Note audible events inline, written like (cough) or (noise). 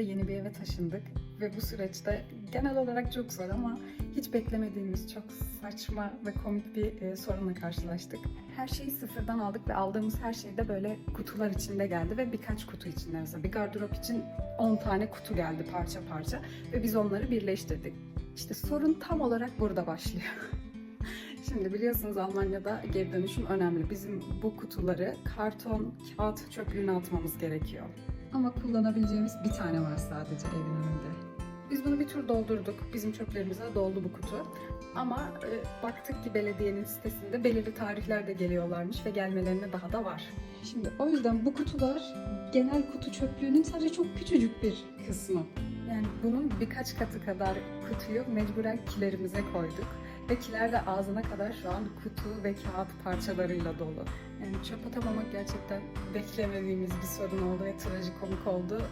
de yeni bir eve taşındık ve bu süreçte genel olarak çok zor ama hiç beklemediğimiz çok saçma ve komik bir e, sorunla karşılaştık. Her şeyi sıfırdan aldık ve aldığımız her şey de böyle kutular içinde geldi ve birkaç kutu içinde mesela bir gardırop için 10 tane kutu geldi parça parça ve biz onları birleştirdik. İşte sorun tam olarak burada başlıyor. (laughs) Şimdi biliyorsunuz Almanya'da geri dönüşüm önemli. Bizim bu kutuları karton, kağıt çöplüğüne atmamız gerekiyor. Ama kullanabileceğimiz bir tane var sadece evin önünde. Biz bunu bir tur doldurduk. Bizim çöplerimize doldu bu kutu. Ama e, baktık ki belediyenin sitesinde belirli tarihlerde geliyorlarmış ve gelmelerine daha da var. Şimdi o yüzden bu kutular genel kutu çöplüğünün sadece çok küçücük bir kısmı. Yani bunun birkaç katı kadar kutuyu mecburen kilerimize koyduk. Ve kiler de ağzına kadar şu an kutu ve kağıt parçalarıyla dolu. Yani çöp atamamak gerçekten beklemediğimiz bir sorun oldu ve trajikomik oldu.